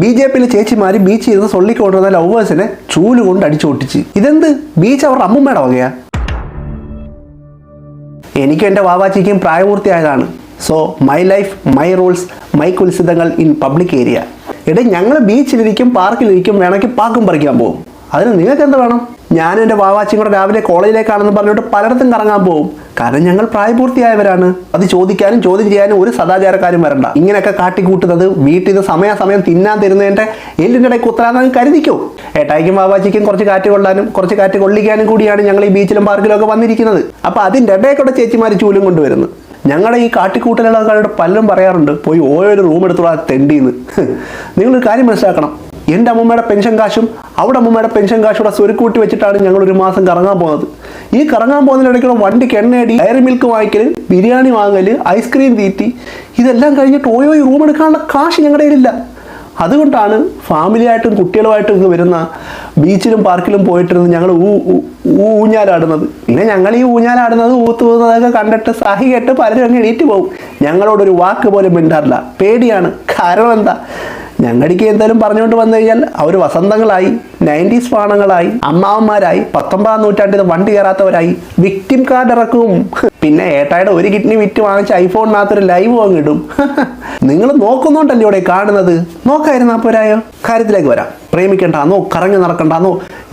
B J പിയിലെ ചേച്ചിമാര് ബീച്ചിൽ ഇരുന്ന് സൊള്ളിക്കൊണ്ടിരുന്ന ലവേഴ്സിനെ ചൂൽ കൊണ്ട് അടിച്ചു ഒട്ടിച്ച് ഇതെന്ത്? ബീച്ച് അവരുടെ അമ്മുമ്മയുടെ വകയാ. എനിക്കും എന്റെ വാവാച്ചിക്കും പ്രായപൂർത്തിയായതാണ്. So my life my rules my കുൽസിതങ്ങൾ in public area എടേ ഞങ്ങൾ ബീച്ചിലിരിക്കും പാർക്കിലിരിക്കും വേണമെങ്കിൽ പാക്കും പറിക്കാൻ പോകും അതിന് നിങ്ങൾക്ക് എന്ത് വേണം? ഞാൻ എന്റെ വാവാച്ചിയും കൂടെ രാവിലെ കോളേജിലേക്കാണെന്ന് പറഞ്ഞിട്ട് പലയിടത്തും കറങ്ങാൻ പോകും കാരണം ഞങ്ങൾ പ്രായപൂർത്തിയായവരാണ്. അത് ചോദിക്കാനും ചോദ്യം ചെയ്യാനും ഒരു സദാചാരക്കാരും വരണ്ട. ഇങ്ങനെയൊക്കെ കാട്ടിക്കൂട്ടുന്നത് വീട്ടിൽ നിന്ന് സമയാസമയം തിന്നാൻ തരുന്നതിന്റെ എല്ലിന്റെ ഇടയ്ക്ക് ഉത്തരാന്ന് കരുതിക്കോ? ഏട്ടായിക്കും വാവാച്ചിക്കും കുറച്ച് കാറ്റ് കൊള്ളാനും കുറച്ച് കാറ്റ് കൊള്ളിക്കാനും കൂടിയാണ് ഞങ്ങൾ ഈ ബീച്ചിലും പാർക്കിലും ഒക്കെ വന്നിരിക്കുന്നത്. അപ്പോൾ അതിന്റെ ഇടയ്ക്കൂടെ ചേച്ചിമാർ ചൂലും കൊണ്ടുവരുന്നു. ഞങ്ങളുടെ ഈ കാട്ടിക്കൂട്ടലുകാരുടെ പലരും പറയാറുണ്ട് പോയി ഓരോ റൂം എടുത്തോളാ തെണ്ടിന്ന്. നിങ്ങളൊരു കാര്യം മനസ്സിലാക്കണം. എന്റെ അമ്മമ്മയുടെ പെൻഷൻ കാശും അവിടെ അമ്മമ്മയുടെ പെൻഷൻ കാശും കൂടെ സ്വരുക്കൂട്ടി വെച്ചിട്ടാണ് ഞങ്ങൾ ഒരു മാസം കറങ്ങാൻ പോകുന്നത് ഈ കറങ്ങാൻ പോകുന്നതിനിടയ്ക്കുള്ള വണ്ടിക്ക് എണ്ണയടി ഡയറി മിൽക്ക് വാങ്ങിക്കൽ ബിരിയാണി വാങ്ങൽ ഐസ്ക്രീം തീറ്റി ഇതെല്ലാം കഴിഞ്ഞിട്ട് ഓരോ റൂം എടുക്കാനുള്ള കാശ് ഞങ്ങളുടെ കയ്യിലില്ല. അതുകൊണ്ടാണ് ഫാമിലിയായിട്ടും കുട്ടികളുമായിട്ടും ഒക്കെ വരുന്ന ബീച്ചിലും പാർക്കിലും പോയിട്ടിരുന്ന് ഞങ്ങൾ ഊ- ഊഞ്ഞാലാടുന്നത്. പിന്നെ ഞങ്ങൾ ഈ ഊഞ്ഞാലാടുന്നത് ഊത്ത് പോകുന്നതൊക്കെ കണ്ടിട്ട് സഹി കേട്ട് പലരും അങ്ങ് എണീറ്റ് പോകും ഞങ്ങളോടൊരു വാക്ക് പോലും മിണ്ടാറില്ല. പേടിയാണ്. കാരണം എന്താ? ഞങ്ങളുടെ എന്തായാലും പറഞ്ഞുകൊണ്ട് വന്നു കഴിഞ്ഞാൽ അവർ വസന്തങ്ങളായി. നയന്റീസ് പാണങ്ങളായി അമ്മാവന്മാരായി പത്തൊമ്പതാം നൂറ്റാണ്ടിൽ വണ്ടി കയറാത്തവരായി വിക്ടിം കാർഡ് ഇറക്കും. പിന്നെ ഏട്ടായുടെ ഒരു കിഡ്നി വിറ്റ് വാങ്ങിച്ച ഐഫോണിനകത്തൊരു ലൈവ് വാങ്ങിടും നിങ്ങൾ നോക്കുന്നുണ്ടല്ലോ ഇവിടെ കാണുന്നത്? നോക്കായിരുന്നു പോരായോ കാര്യത്തിലേക്ക് വരാം. പ്രേമിക്കണ്ടെന്നോ കറങ്ങി നടക്കണ്ടെന്നോ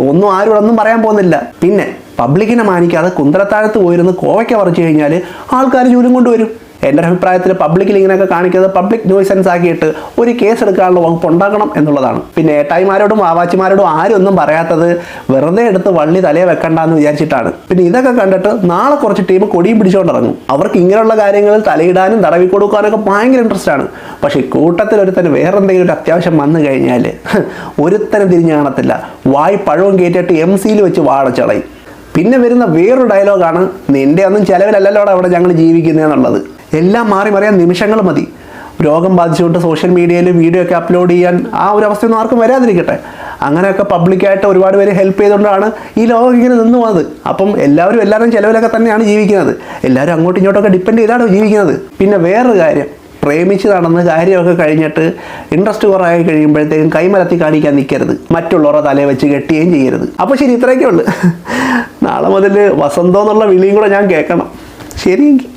ഒന്നും ആരും ഒന്നും പറയാൻ പോകുന്നില്ല. പിന്നെ പബ്ലിക്കിനെ മാനിക്കാതെ കുന്തലത്താഴത്ത് പോയിരുന്ന് കോവയ്ക്ക പറിച്ചു കഴിഞ്ഞാൽ ആൾക്കാർ ജൂലും കൊണ്ടുവരും. എന്റെ അഭിപ്രായത്തിൽ പബ്ലിക്കിൽ ഇങ്ങനെയൊക്കെ കാണിക്കുന്നത് പബ്ലിക് ന്യൂസൻസ് ആക്കിയിട്ട് ഒരു കേസ് എടുക്കാനുള്ള വകുപ്പ് ഉണ്ടാക്കണം എന്നുള്ളതാണ്. പിന്നെ ഏട്ടായിമാരോടും ആവാച്ചിമാരോടും ആരും ഒന്നും പറയാത്തത് വെറുതെ എടുത്ത് വള്ളി തലയെ വെക്കണ്ട എന്ന് വിചാരിച്ചിട്ടാണ്. പിന്നെ ഇതൊക്കെ കണ്ടിട്ട് നാളെ കുറച്ച് ടീം കൊടിയും പിടിച്ചുകൊണ്ടിറങ്ങും അവർക്ക് ഇങ്ങനെയുള്ള കാര്യങ്ങളിൽ തലയിടാനും തടവി കൊടുക്കാനൊക്കെ ഭയങ്കര ഇൻട്രസ്റ്റ് ആണ്. പക്ഷേ കൂട്ടത്തിൽ ഒരുത്തന് വേറെ എന്തെങ്കിലും ഒരു അത്യാവശ്യം വന്നു കഴിഞ്ഞാൽ ഒരുത്തനും തിരിഞ്ഞു കാണത്തില്ല. വായി പഴവും കയറ്റിയിട്ട് എം സിയിൽ വെച്ച് വാടച്ചളയും പിന്നെ വരുന്ന വേറൊരു ഡയലോഗാണ് നിന്റെ ഒന്നും ചിലവിലല്ലല്ലോടെ അവിടെ ഞങ്ങൾ ജീവിക്കുന്നതെന്നുള്ളത് എല്ലാം മാറി മറിയാൻ നിമിഷങ്ങൾ മതി. രോഗം ബാധിച്ചുകൊണ്ട് സോഷ്യൽ മീഡിയയിൽ വീഡിയോ ഒക്കെ അപ്ലോഡ് ചെയ്യാൻ ആ ഒരു അവസ്ഥയൊന്നും ആർക്കും വരാതിരിക്കട്ടെ. അങ്ങനെയൊക്കെ പബ്ലിക്കായിട്ട് ഒരുപാട് പേര് ഹെൽപ്പ് ചെയ്തുകൊണ്ടാണ് ഈ ലോകം ഇങ്ങനെ നിന്നു പോകുന്നത് അപ്പം എല്ലാവരും എല്ലാവരും ചിലവിലൊക്കെ തന്നെയാണ് ജീവിക്കുന്നത്. എല്ലാവരും അങ്ങോട്ടും ഇങ്ങോട്ടൊക്കെ ഡിപ്പെൻഡ് ചെയ്താണ് ജീവിക്കുന്നത്. പിന്നെ വേറൊരു കാര്യം പ്രേമിച്ച് നടന്ന് കാര്യമൊക്കെ കഴിഞ്ഞിട്ട് ഇൻട്രസ്റ്റ് കുറവായി കഴിയുമ്പോഴത്തേക്കും കൈമലത്തി കാണിക്കാൻ നിൽക്കരുത് മറ്റുള്ളവരുടെ തലയെ വെച്ച് കെട്ടുകയും ചെയ്യരുത്. അപ്പോൾ ശരി ഇത്രയൊക്കെ ഉള്ളു. നാളെ മുതൽ വസന്തം എന്നുള്ള വിളിയും കൂടെ ഞാൻ കേൾക്കണം. ശരിയെങ്കിൽ.